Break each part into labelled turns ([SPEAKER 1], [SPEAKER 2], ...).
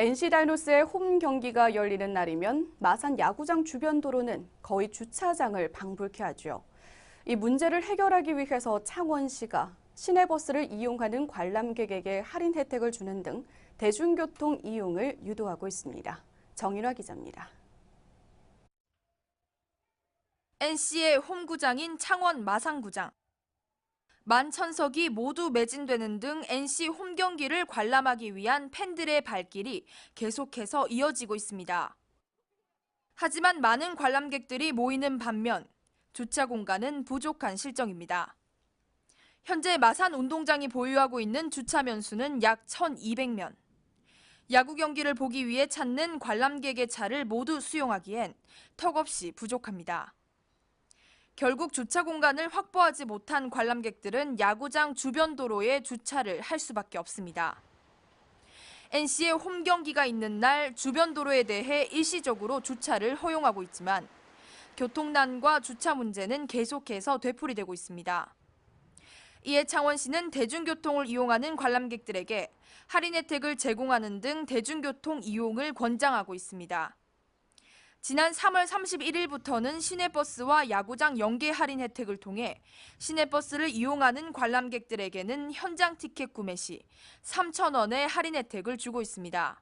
[SPEAKER 1] NC 다이노스의 홈 경기가 열리는 날이면 마산 야구장 주변 도로는 거의 주차장을 방불케 하죠. 이 문제를 해결하기 위해서 창원시가 시내버스를 이용하는 관람객에게 할인 혜택을 주는 등 대중교통 이용을 유도하고 있습니다. 정인화 기자입니다.
[SPEAKER 2] NC의 홈구장인 창원 마산구장. 만 천석이 모두 매진되는 등 NC 홈 경기를 관람하기 위한 팬들의 발길이 계속해서 이어지고 있습니다. 하지만 많은 관람객들이 모이는 반면 주차 공간은 부족한 실정입니다. 현재 마산 운동장이 보유하고 있는 주차 면수는 약 1,200면. 야구 경기를 보기 위해 찾는 관람객의 차를 모두 수용하기엔 턱없이 부족합니다. 결국 주차 공간을 확보하지 못한 관람객들은 야구장 주변 도로에 주차를 할 수밖에 없습니다. NC의 홈 경기가 있는 날 주변 도로에 대해 일시적으로 주차를 허용하고 있지만 교통난과 주차 문제는 계속해서 되풀이되고 있습니다. 이에 창원시는 대중교통을 이용하는 관람객들에게 할인 혜택을 제공하는 등 대중교통 이용을 권장하고 있습니다. 지난 3월 31일부터는 시내버스와 야구장 연계 할인 혜택을 통해 시내버스를 이용하는 관람객들에게는 현장 티켓 구매 시 3,000원의 할인 혜택을 주고 있습니다.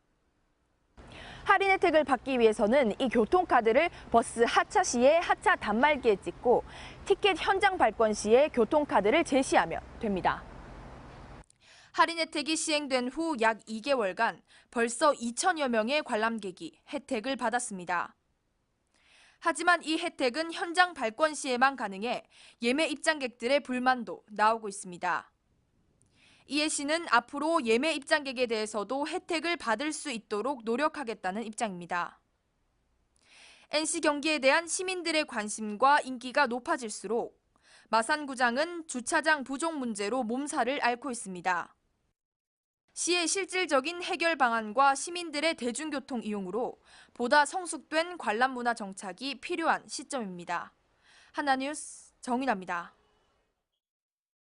[SPEAKER 3] 할인 혜택을 받기 위해서는 이 교통카드를 버스 하차 시에 하차 단말기에 찍고 티켓 현장 발권 시에 교통카드를 제시하면 됩니다.
[SPEAKER 2] 할인 혜택이 시행된 후 약 2개월간 벌써 2천여 명의 관람객이 혜택을 받았습니다. 하지만 이 혜택은 현장 발권 시에만 가능해 예매 입장객들의 불만도 나오고 있습니다. 이해 씨는 앞으로 예매 입장객에 대해서도 혜택을 받을 수 있도록 노력하겠다는 입장입니다. NC 경기에 대한 시민들의 관심과 인기가 높아질수록 마산구장은 주차장 부족 문제로 몸살을 앓고 있습니다. 시의 실질적인 해결 방안과 시민들의 대중교통 이용으로 보다 성숙된 관람 문화 정착이 필요한 시점입니다. 하나뉴스 정인아입니다.